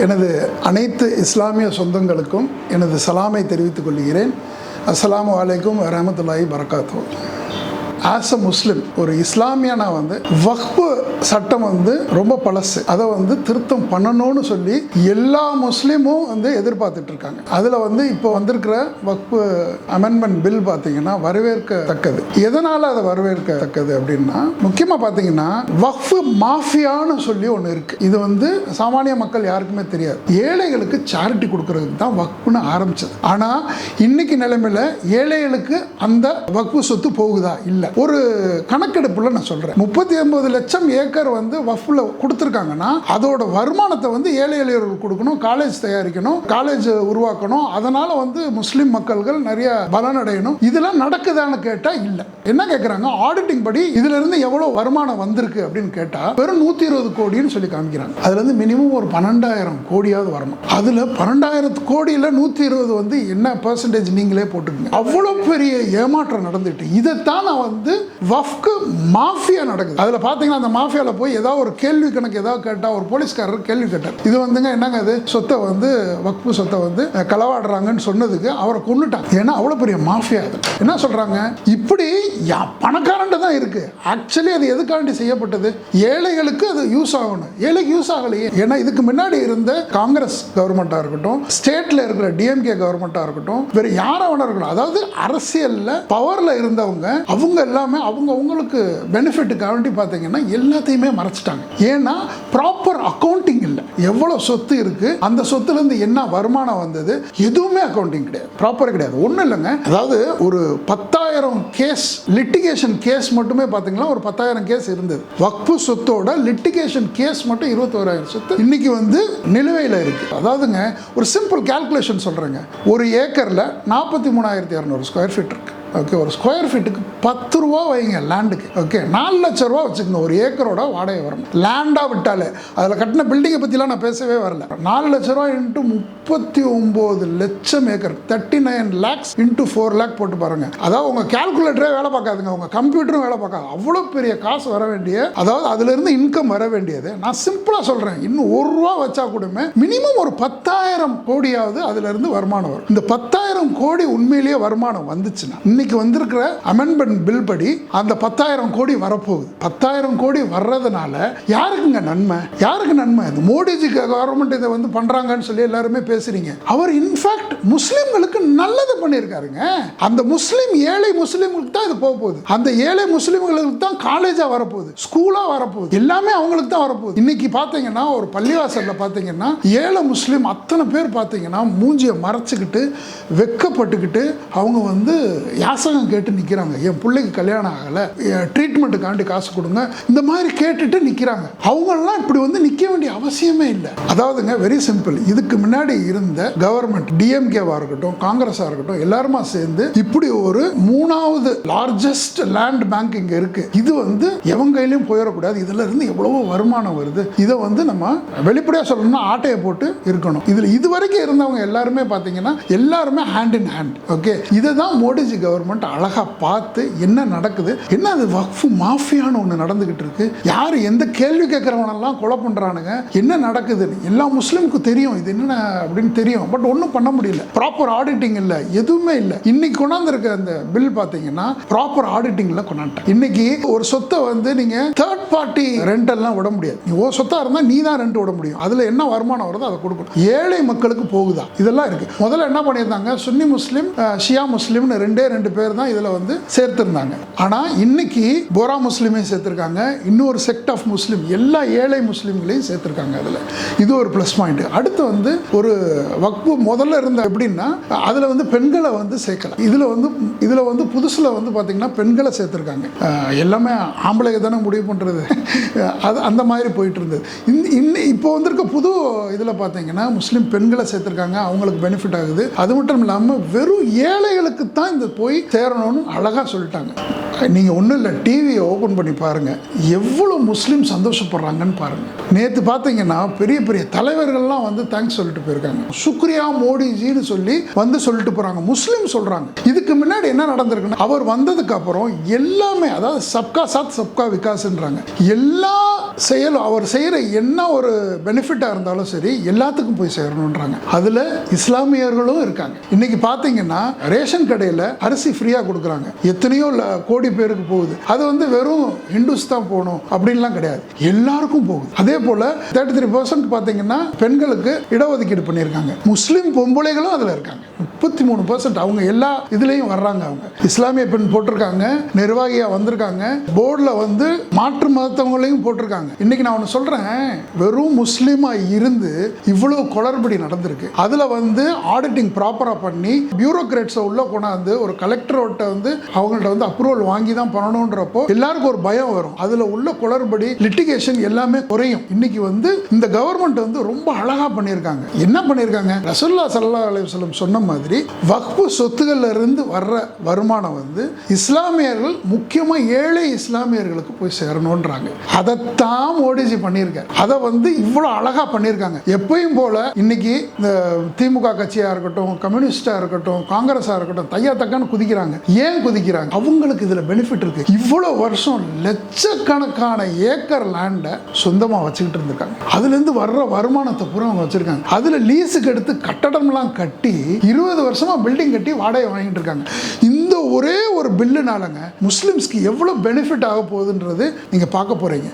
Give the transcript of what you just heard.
எனது அனைத்து இஸ்லாமிய சொந்தங்களுக்கும் எனது சலாமை தெரிவித்துக் கொள்கிறேன். அஸ்ஸலாமு வலைக்கும் வரமத்துல்லாஹி பரகாத்தூர் ஆஸ் அ முஸ்லிம் ஒரு இஸ்லாமியனா வந்து வக்ஃபு சட்டம் வந்து ரொம்ப பழசு. அதை வந்து திருத்தம் பண்ணணும்னு சொல்லி எல்லா முஸ்லீமும் வந்து எதிர்பார்த்துட்டு இருக்காங்க அதில் வந்து இப்போ வந்திருக்கிற வக்ஃபு அமெண்ட்மெண்ட் பில் பார்த்தீங்கன்னா வரவேற்கத்தக்கது. எதனால் அதை வரவேற்கத்தக்கது அப்படின்னா முக்கியமாக பார்த்தீங்கன்னா வக்ஃபு மாஃபியான்னு சொல்லி ஒன்று இருக்குது இது வந்து சாமானிய மக்கள் யாருக்குமே தெரியாது. ஏழைகளுக்கு சேரிட்டி கொடுக்கறதுக்கு தான் வக்ஃபுன்னு ஆரம்பிச்சது. ஆனால் இன்னைக்கு நிலைமையில் ஏழைகளுக்கு அந்த வக்ஃபு சொத்து போகுதா? இல்லை. ஒரு கணக்கெடுப்புல நான் சொல்கிறேன் முப்பத்தி ஒன்பது லட்சம் ஏக்கர் வந்து வஃப்ல கொடுத்துருக்காங்கன்னா அதோட வருமானத்தை வந்து ஏழை எளியவர்கள் கொடுக்கணும் காலேஜ் தயாரிக்கணும் காலேஜ் உருவாக்கணும். அதனால வந்து முஸ்லீம் மக்கள்கள் நிறைய பலனடையணும். இதெல்லாம் நடக்குதான்னு கேட்டால் இல்லை. என்ன கேட்குறாங்க ஆடிட்டிங் படி இதுல இருந்து எவ்வளோ வருமானம் வந்திருக்கு அப்படின்னு கேட்டால் வெறும் நூற்றி இருபது கோடின்னு சொல்லி காமிக்கிறாங்க. அதுல இருந்து மினிமம் ஒரு பன்னெண்டாயிரம் கோடியாவது வரணும். அதில் பன்னெண்டாயிரத்து கோடியில் நூற்றி இருபது வந்து என்ன பர்சன்டேஜ் நீங்களே போட்டுக்கங்க. அவ்வளோ பெரிய ஏமாற்றம் நடந்துட்டு இதைத்தான் நான் வந்து வஃப்க்கு மாஃபியா நடக்குது. அதில் பார்த்தீங்கன்னா அந்த மாஃபியாவில் போய் ஏதாவது ஒரு கேள்வி கணக்கு ஏதாவது கேட்டால் ஒரு போலீஸ்காரர் கேள்வி கேட்டார். இது வந்துங்க என்னங்க அது சொத்தை வந்து வக்ஃபு சொத்தை வந்து களவாடுறாங்கன்னு சொன்னதுக்கு அவரை கொண்டுட்டாங்க ஏன்னா அவ்வளோ பெரிய மாஃபியா அது. என்ன சொல்கிறாங்க இப்படி யா பணக்காரன்ட்டு தான் இருக்குது ஆக்சுவலி அது எதுக்காண்டி செய்யப்பட்டது? ஏழைகளுக்கு அது யூஸ் ஆகணும். ஏழைக்கு யூஸ் ஆகலையே. ஏன்னா இதுக்கு முன்னாடி இருந்த காங்கிரஸ் கவர்மெண்ட்டாக இருக்கட்டும் ஸ்டேட்டில் இருக்கிற டிஎம்கே கவர்மெண்ட்டாக இருக்கட்டும் வேறு யாரை வேணா இருக்கட்டும் அதாவது அரசியலில் பவரில் இருந்தவங்க அவங்க எல்லாமே அவங்க அவங்களுக்கு பெனிஃபிட்டுக்காக வேண்டி பார்த்தீங்கன்னா எல்லாத்தையுமே மறைச்சிட்டாங்க. ஏன்னா ப்ராப்பர் அக்கௌண்டிங் இல்லை. எவ்வளோ சொத்து இருக்குது அந்த சொத்துலேருந்து என்ன வருமானம் வந்தது எதுவுமே அக்கௌண்டிங் கிடையாது. ப்ராப்பர் கிடையாது. ஒன்றும் இல்லைங்க. அதாவது ஒரு பத்தாயிரம் கேஸ் லிட்டிகேஷன் கேஸ் மட்டுமே பார்த்தீங்கன்னா ஒரு பத்தாயிரம் கேஸ் இருந்தது. வக்ஃபு சொத்தோட லிட்டிகேஷன் கேஸ் மட்டும் இருபத்தோராயிரம் சொத்து இன்னைக்கு வந்து நிலுவையில் இருக்குது அதாவதுங்க ஒரு சிம்பிள் கால்குலேஷன் சொல்கிறேங்க ஒரு ஏக்கரில் நாற்பத்தி மூணாயிரத்தி இரநூறு ஸ்கொயர் ஃபீட் இருக்குது ஓகே ஒரு ஸ்கொயர் ஃபீட்டுக்கு பத்து ரூபா வைங்க லேண்டுக்கு ஓகே நாலு லட்ச ரூபா வச்சுக்கோங்க. ஒரு ஏக்கரோட வாடகை வரும். லேண்டாக விட்டாலே. அதில் கட்டின பில்டிங்கை பற்றிலாம் நான் பேசவே வரல. நாலு லட்ச ரூபா இன்ட்டு முப்பத்தி ஒம்பது லட்சம் acre. Thirty nine lakhs into four lakh போட்டு பாருங்க. அதாவது உங்கள் கால்குலேட்டரே வேலை பார்க்காதுங்க. உங்கள் கம்ப்யூட்டரும் வேலை பார்க்காது. அவ்வளோ பெரிய காசு வர வேண்டிய அதாவது அதுலேருந்து இன்கம் வர வேண்டியது. நான் சிம்பிளாக சொல்கிறேன் இன்னும் ஒரு ரூபா வச்சா கூடமே மினிமம் ஒரு பத்தாயிரம் கோடியாவது அதுலேருந்து வருமானம் வரும். இந்த பத்தாயிரம் கோடி உண்மையிலேயே வருமானம் வந்துச்சுன்னா இன்னைக்கு வந்திருக்கிற அமெண்ட்மெண்ட் பில் படி அந்த பத்தாயிரம் கோடி வரப்போகுது. பத்தாயிரம் கோடி வர்றதுனால யாருக்குங்க நன்மை? யாருக்கு நன்மை? இந்த மோடிஜி கவர்மெண்ட் இதை வந்து பண்றாங்கன்னு சொல்லி எல்லாருமே பேசுறீங்க. அவர் இன்ஃபேக்ட் முஸ்லிம்களுக்கு நல்லது பண்ணியிருக்காருங்க. அந்த முஸ்லிம் ஏழை முஸ்லிம்களுக்கு தான் இது போக போகுது அந்த ஏழை முஸ்லிம்களுக்கு தான் காலேஜா வரப்போகுது. ஸ்கூலா வரப்போகுது. எல்லாமே அவங்களுக்கு தான் வரப்போகுது. இன்னைக்கு பார்த்தீங்கன்னா ஒரு பள்ளிவாசல்ல பார்த்தீங்கன்னா ஏழை முஸ்லீம் அத்தனை பேர் பார்த்தீங்கன்னா மூஞ்சியை மறைச்சிக்கிட்டு வெக்கப்பட்டுக்கிட்டு அவங்க வந்து யாசகம் கேட்டு நிற்கிறாங்க என் பிள்ளைக்கு கல்யாணம் ஆகலை. ட்ரீட்மெண்ட்டுக்காண்டி காசு கொடுங்க. இந்த மாதிரி கேட்டுட்டு நிற்கிறாங்க அவங்கெல்லாம் இப்படி வந்து நிற்க வேண்டிய அவசியமே இல்லை. அதாவதுங்க வெரி சிம்பிள் இதுக்கு முன்னாடி இருந்த கவர்மெண்ட் டிஎம்கேவாக இருக்கட்டும் காங்கிரஸாக இருக்கட்டும் எல்லாருமா சேர்ந்து இப்படி ஒரு மூணாவது லார்ஜஸ்ட் லேண்ட் பேங்க் இங்கே இருக்குது இது வந்து எவங்க கையிலையும் போயிடக்கூடாது. இதுல இருந்து எவ்வளவோ வருமானம் வருது. இதை வந்து நம்ம வெளிப்படையாக சொல்லணும்னா ஆட்டையை போட்டு இருக்கணும். இதில் இது வரைக்கும் இருந்தவங்க எல்லாருமே பார்த்தீங்கன்னா எல்லாருமே ஹேண்ட் இன் ஹேண்ட் ஓகே இதை தான் மோடிஜி கவர்மெண்ட் கவர்மெண்ட் அழகாக பார்த்து என்ன நடக்குது? என்ன அது வக்ஃபு மாஃபியான்னு ஒன்று நடந்துக்கிட்டு இருக்கு? யார் எந்த கேள்வி கேட்குறவனெல்லாம் கொலை பண்ணுறானுங்க என்ன நடக்குதுன்னு? எல்லா முஸ்லீமுக்கும் தெரியும். இது என்ன அப்படின்னு தெரியும். பட் ஒன்றும் பண்ண முடியல. ப்ராப்பர் ஆடிட்டிங் இல்லை. எதுவுமே இல்லை. இன்னைக்கு கொண்டாந்துருக்க அந்த பில் பார்த்தீங்கன்னா ப்ராப்பர் ஆடிட்டிங்கில் கொண்டாண்டேன் இன்னைக்கு ஒரு சொத்தை வந்து நீங்கள் தேர்ட் பார்ட்டி ரெண்டெல்லாம் விட முடியாது. நீ ஓ சொத்தாக இருந்தால் நீ தான் ரெண்ட் விட முடியும். அதில் என்ன வருமானம் வருதோ அதை கொடுக்கணும். ஏழை மக்களுக்கு போகுதா? இதெல்லாம் இருக்குது முதல்ல என்ன பண்ணியிருந்தாங்க? சுன்னி முஸ்லீம் ஷியா முஸ்லீம்னு ரெண்டே ரெண்டு பேர் தான் இதில் வந்து சேர்த்துருந்தாங்க. ஆனால் இன்னைக்கு போரா முஸ்லீமையும் சேர்த்துருக்காங்க. இன்னொரு செக்ட் ஆஃப் முஸ்லீம் எல்லா ஏழை முஸ்லீம்களையும் சேர்த்துருக்காங்க அதில். இது ஒரு ப்ளஸ் பாயிண்ட் அடுத்து வந்து ஒரு வக்பு முதல்ல இருந்த எப்படின்னா அதில் வந்து பெண்களை வந்து சேர்க்கல இதில் வந்து இதில் வந்து புதுசில் வந்து பார்த்திங்கன்னா பெண்களை சேர்த்துருக்காங்க. எல்லாமே ஆம்பளை தானே முடிவு பண்ணுறது அது அந்த மாதிரி போயிட்டு இருந்தது. இந்த இன்னும் இப்போ வந்திருக்க புது இதில் பார்த்தீங்கன்னா முஸ்லீம் பெண்களை சேர்த்துருக்காங்க. அவங்களுக்கு பெனிஃபிட் ஆகுது. அது மட்டும் இல்லாமல் வெறும் ஏழைகளுக்கு தான் இந்த போய் சேரணும்னு அழகாக சொல்லிட்டாங்க. நீங்கள் ஒன்றும் இல்லை டிவியை ஓப்பன் பண்ணி பாருங்கள் எவ்வளோ முஸ்லீம் சந்தோஷப்படுறாங்கன்னு பாருங்கள் நேற்று பார்த்தீங்கன்னா பெரிய பெரிய தலைவர்கள்லாம் வந்து தேங்க்ஸ் சொல்லிட்டு போயிருக்காங்க. சுக்ரியா மோடிஜின்னு சொல்லி வந்து சொல்லிட்டு போகிறாங்க முஸ்லீம் சொல்கிறாங்க இதுக்கு முன்னாடி என்ன நடந்திருக்குன்னா அவர் வந்ததுக்கு அப்புறம் எல்லாமே அதாவது சப்கா சாத் சப்கா விகாஸ்ன்றாங்க. எல்லா செயலும் அவர் செய்கிற என்ன ஒரு பெனிஃபிட்டாக இருந்தாலும் சரி எல்லாத்துக்கும் போய் சேரணுன்றாங்க. அதில் இஸ்லாமியர்களும் இருக்காங்க. இன்னைக்கு பார்த்தீங்கன்னா ரேஷன் கடையில் அரிசி ஃப்ரீயாக கொடுக்குறாங்க. எத்தனையோ கோடி கோடி பேருக்கு போகுது. அது வந்து வெறும் ஹிந்துஸ் தான் போகணும் அப்படின்லாம் கிடையாது. எல்லாருக்கும் போகுது. அதே போல் தேர்ட்டி த்ரீ பர்சன்ட் பார்த்தீங்கன்னா பெண்களுக்கு இடஒதுக்கீடு பண்ணியிருக்காங்க. முஸ்லீம் பொம்பளைகளும் அதில் இருக்காங்க. முப்பத்தி மூணு பர்சன்ட் அவங்க எல்லா இதுலேயும் வர்றாங்க அவங்க. இஸ்லாமிய பெண் போட்டிருக்காங்க நிர்வாகியாக வந்திருக்காங்க போர்டில் வந்து மாற்று மதத்தவங்களையும் போட்டிருக்காங்க. இன்னைக்கு நான் ஒன்று சொல்கிறேன் வெறும் முஸ்லீமாக இருந்து இவ்வளோ குளறுபடி நடந்திருக்கு. அதில் வந்து ஆடிட்டிங் ப்ராப்பராக பண்ணி பியூரோக்ரேட்ஸை உள்ளே கொண்டாந்து ஒரு கலெக்டரோட்ட வந்து அவங்கள்ட்ட வந்து அப்ரூவல் வாங்கி வாங்கி தான் பண்ணணுன்றப்போ எல்லாருக்கும் ஒரு பயம் வரும். அதில் உள்ள குளறுபடி லிட்டிகேஷன் எல்லாமே குறையும். இன்னைக்கு வந்து இந்த கவர்மெண்ட் வந்து ரொம்ப அழகாக பண்ணியிருக்காங்க. என்ன பண்ணியிருக்காங்க? ரசூல்லா சல்லா அலுவலம் சொன்ன மாதிரி வக்ஃபு சொத்துக்கள்ல இருந்து வர்ற வருமானம் வந்து இஸ்லாமியர்கள் முக்கியமாக ஏழை இஸ்லாமியர்களுக்கு போய் சேரணுன்றாங்க அதைத்தான் மோடிஜி பண்ணியிருக்காரு. அதை வந்து இவ்வளோ அழகாக பண்ணியிருக்காங்க. எப்பயும் போல இன்னைக்கு இந்த திமுக கட்சியாக இருக்கட்டும் கம்யூனிஸ்டாக இருக்கட்டும் காங்கிரஸாக இருக்கட்டும் தையா தக்கான்னு குதிக்கிறாங்க. ஏன் குதிக்கிறாங்க? அவங்களுக்கு இதில் பெனிஃபிட் இருக்கு. இவ்வளோ வருஷம் லட்சக்கணக்கான ஏக்கர் லேண்டை சொந்தமாக வச்சுக்கிட்டு இருந்திருக்காங்க. அதுலேருந்து வர்ற வருமானத்தை பூரா அவங்க வச்சுருக்காங்க. அதில் லீஸுக்கு எடுத்து கட்டடம்லாம் கட்டி இருபது வருஷமாக பில்டிங் கட்டி வாடகை வாங்கிட்டு இருக்காங்க. இந்த ஒரே ஒரு பில்லுனாலங்க முஸ்லிம்ஸ்க்கு எவ்வளோ பெனிஃபிட் ஆக போகுதுன்றது நீங்கள் பார்க்க போகிறீங்க